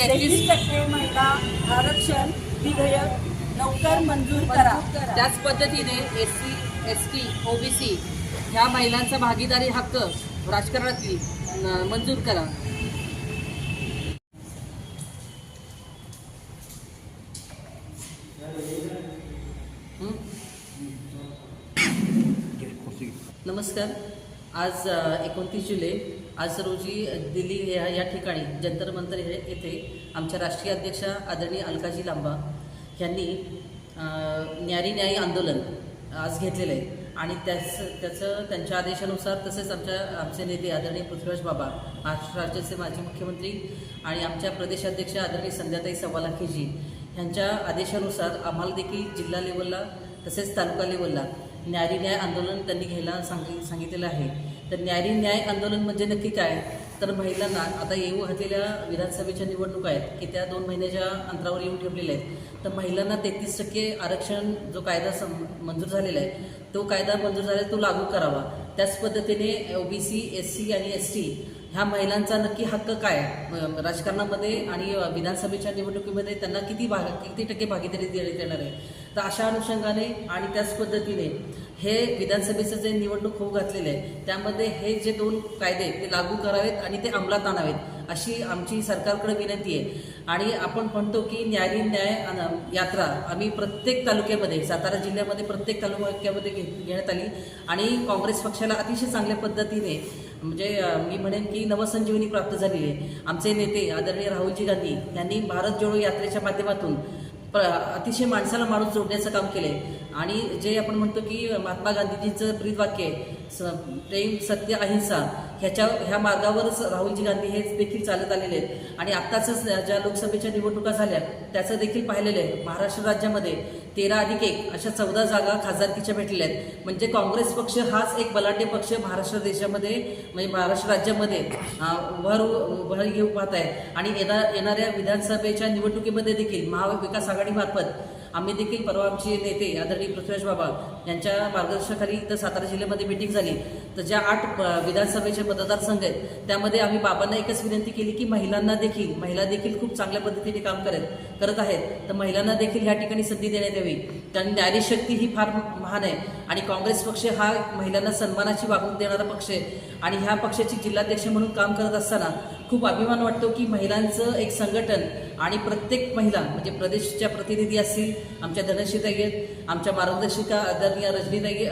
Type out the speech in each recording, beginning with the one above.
तेहतीस टक्के महिला आरक्षण विधेयक लवकर मंजूर करा. त्याच पद्धतीने S C S T OBC ह्या महिलांचा भागीदारी हक्क राजकारणातली मंजूर करा? नमस्कार. आज एकोणतीस जुलै आज रोजी दिल्ली या या ठिकाणी जंतर मंतर हे- येथे आमच्या राष्ट्रीय अध्यक्षा आदरणीय अलकाजी लांबा यांनी न्यारी न्यायी आंदोलन आज घेतलेलं आहे. आणि त्याच त्याचं त्यांच्या आदेशानुसार तसेच आमच्या आमचे नेते आदरणीय पृथ्वीराज बाबा महाराष्ट्र राज्याचे माजी मुख्यमंत्री आणि आमच्या प्रदेशाध्यक्ष आदरणीय संध्याताई सवालाखेजी यांच्या आदेशानुसार आम्हाला देखील जिल्हा लेवलला तसेच तालुका लेवलला न्यारी न्याय आंदोलन त्यांनी घ्यायला सांग सांगितलेलं आहे. तर न्यारी न्याय आंदोलन म्हणजे नक्की काय? तर महिलांना आता येऊ घातलेल्या विधानसभेच्या निवडणुका आहेत की त्या दोन महिन्याच्या अंतरावर येऊन ठेवलेल्या आहेत. तर महिलांना तेहतीस टक्के आरक्षण जो कायदा सं मंजूर झालेला आहे तो कायदा मंजूर झाला तो लागू करावा. त्याच पद्धतीने O B C S C आणि एस टी ह्या महिलांचा नक्की हक्क काय राजकारणामध्ये आणि विधानसभेच्या निवडणुकीमध्ये त्यांना किती भाग किती टक्के भागीदारी देण्यात येणार आहे? तर अशा अनुषंगाने आणि त्याच पद्धतीने हे विधानसभेचं जे निवडणूक होऊ घातलेलं आहे त्यामध्ये हे जे दोन कायदे ते लागू करावेत आणि ते अंमलात आणावेत अशी आमची सरकारकडे विनंती आहे. आणि आपण म्हणतो की न्यारी न्याय यात्रा आम्ही प्रत्येक तालुक्यामध्ये सातारा जिल्ह्यामध्ये प्रत्येक तालुक्यामध्ये घे घेण्यात आली. आणि काँग्रेस पक्षाला अतिशय चांगल्या पद्धतीने म्हणजे मी म्हणेन की नवसंजीवनी प्राप्त झाली आहे. आमचे नेते आदरणीय राहुलजी गांधी यांनी भारत जोडो यात्रेच्या माध्यमातून प्र अतिशय माणसाला माणूस जोडण्याचं काम केलं आहे आणि जे आपण म्हणतो की महात्मा गांधीजींचं ब्रीदवाक्य आहे स प्रेम सत्य अहिंसा. ह्याच्या ह्या मार्गावरच राहुलजी गांधी हे देखील चालत आलेले आहेत. आणि आत्ताच ज्या लोकसभेच्या निवडणुका झाल्या त्याचं देखील पाहिलेलं आहे. महाराष्ट्र राज्यामध्ये तेरा अधिक एक अशा चौदा जागा खासदारकीच्या भेटलेल्या आहेत. म्हणजे काँग्रेस पक्ष हाच एक बलाढ्य पक्ष महाराष्ट्र देशामध्ये म्हणजे महाराष्ट्र राज्यामध्ये भर भर घेऊ पाहत आहे. आणि येणार येणाऱ्या विधानसभेच्या निवडणुकीमध्ये देखील महाविकास आघाडीमार्फत आम्ही देखील परवा आमचे नेते आदरणीय पृथ्वीराज बाबा यांच्या मार्गदर्शनाखाली इथं सातारा जिल्ह्यामध्ये मिटिंग झाली. तर ज्या आठ विधानसभेचे मतदारसंघ आहेत त्यामध्ये आम्ही बाबांना एकच विनंती केली की महिलांना देखील महिला देखील खूप चांगल्या पद्धतीने काम करत करत आहेत. तर महिलांना देखील ह्या ठिकाणी संधी देण्यात यावी. कारण नारी ही फार महान आहे. आणि काँग्रेस पक्ष हा महिलांना सन्मानाची वागणूक देणारा पक्ष आहे. आणि ह्या पक्षाची जिल्हाध्यक्ष म्हणून काम करत असताना खूप अभिमान वाटतो की महिलांचं एक संघटन आणि प्रत्येक महिला म्हणजे प्रदेशच्या प्रतिनिधी असतील आमच्या धनश्रीताई आहेत आमच्या मार्गदर्शिका आदरणीय रजनीताई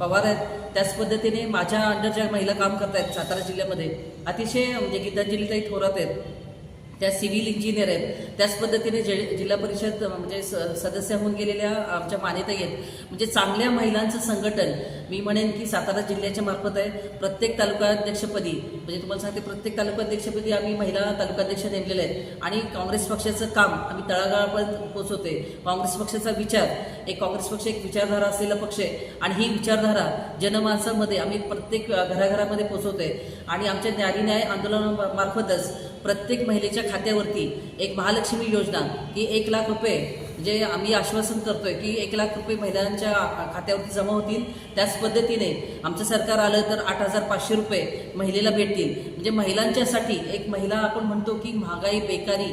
पवार आहेत त्याच पद्धतीने माझ्या अंडर ज्या महिला काम करत आहेत सातारा जिल्ह्यामध्ये अतिशय म्हणजे गीतांजलीताई थोरात आहेत त्या सिव्हिल इंजिनियर आहेत त्याच पद्धतीने जे जिल्हा परिषद म्हणजे स- सदस्य होऊन गेलेल्या आमच्या मान्यता आहेत म्हणजे चांगल्या महिलांचं संघटन मी म्हणेन की सातारा जिल्ह्याच्या मार्फत आहे. प्रत्येक तालुकाध्यक्षपदी म्हणजे तुम्हाला सांगते प्रत्येक तालुकाध्यक्षपदी आम्ही महिला तालुकाध्यक्ष नेमलेले आहेत. आणि काँग्रेस पक्षाचं काम आम्ही तळागाळापर्यंत पोहोचवते. काँग्रेस पक्षाचा विचार एक काँग्रेस पक्ष एक विचारधारा असलेला पक्ष आहे. आणि ही विचारधारा जनमानसामध्ये आम्ही प्रत्येक घराघरामध्ये पोचवते आणि आमच्या न्यारी न्याय आंदोलनामार्फतच प्रत्येक महिलेच्या खात्यावरती एक महालक्ष्मी योजना की एक लाख रुपये जे आम्ही आश्वासन करतोय की एक लाख रुपये महिलांच्या खात्यावरती जमा होतील त्याच पद्धतीने आमचं सरकार आलं तर आठ हजार पाचशे रुपये महिलेला भेटतील. म्हणजे महिलांच्यासाठी एक महिला आपण म्हणतो की महागाई बेकारी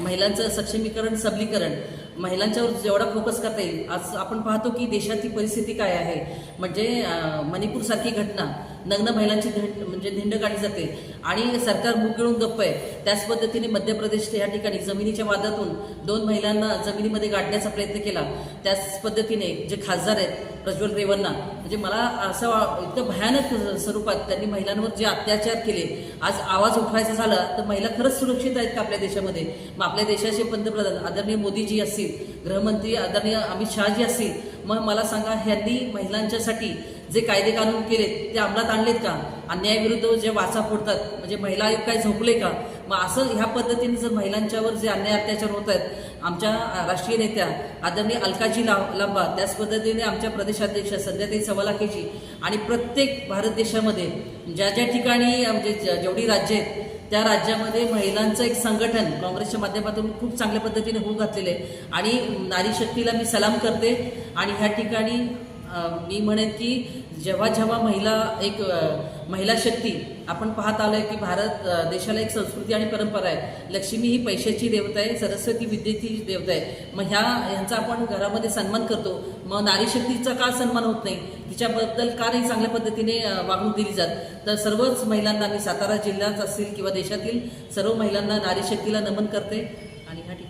महिलांचं सक्षमीकरण सबलीकरण महिलांच्यावर जेवढा फोकस करता येईल. आज आपण पाहतो की देशाची परिस्थिती काय आहे. म्हणजे मणिपूरसारखी घटना नग्न महिलांची धिंड म्हणजे धिंड काढली जाते. आणि सरकार मुख गिळून गप्प आहे. त्याच पद्धतीने मध्य प्रदेशच्या या ठिकाणी जमिनीच्या वादातून दोन महिलांना जमिनीमध्ये गाठण्याचा प्रयत्न केला. त्याच पद्धतीने जे खासदार आहेत प्रज्वल रेवन्ना म्हणजे मला असं वा- इतकं भयानक स्वरूपात त्यांनी महिलांवर जे अत्याचार केले आज आवाज उठवायचा झाला तर महिला खरंच सुरक्षित आहेत का आपल्या देशामध्ये? मग आपल्या देशाचे पंतप्रधान आदरणीय मोदीजी असतील गृहमंत्री आदरणीय अमित शहाजी असतील मग मला सांगा ह्यांनी महिलांच्यासाठी जे कायदे कानून केलेत ते अंमलात आणलेत का? अन्यायाविरुद्ध जे वाचा फोडतात म्हणजे महिला आयोग काय झोपले का? मग असं ह्या पद्धतीने जर महिलांच्यावर जे अन्याय अत्याचार होत आहेत आमच्या राष्ट्रीय नेत्या आदरणीय अलकाजी ला लांबा त्याच पद्धतीने आमच्या प्रदेशाध्यक्ष संध्याताई सवालाखेजी आणि प्रत्येक भारत देशामध्ये ज्या ज्या ठिकाणी म्हणजे जेवढी राज्य आहेत त्या राज्यामध्ये महिलांचं एक संघटन काँग्रेसच्या माध्यमातून खूप चांगल्या पद्धतीने होऊ घातलेलं आहे. आणि नारी शक्तीला मी सलाम करते. आणि ह्या ठिकाणी मी म्हणेन की जेव्हा जेव्हा महिला एक महिला शक्ती आपण पाहत आलोय की भारत देशाला एक संस्कृती आणि परंपरा आहे. लक्ष्मी ही पैशाची देवता आहे सरस्वती विद्येची देवता आहे. मग ह्या ह्यांचा आपण घरामध्ये सन्मान करतो. मग नारी शक्तीचा का सन्मान होत नाही? तिच्याबद्दल का नाही चांगल्या पद्धतीने वागणूक दिली जात? तर सर्वच महिलांना मी सातारा जिल्ह्यात असतील किंवा देशातील सर्व महिलांना नारी शक्तीला नमन करते. आणि ह्या ठिकाणी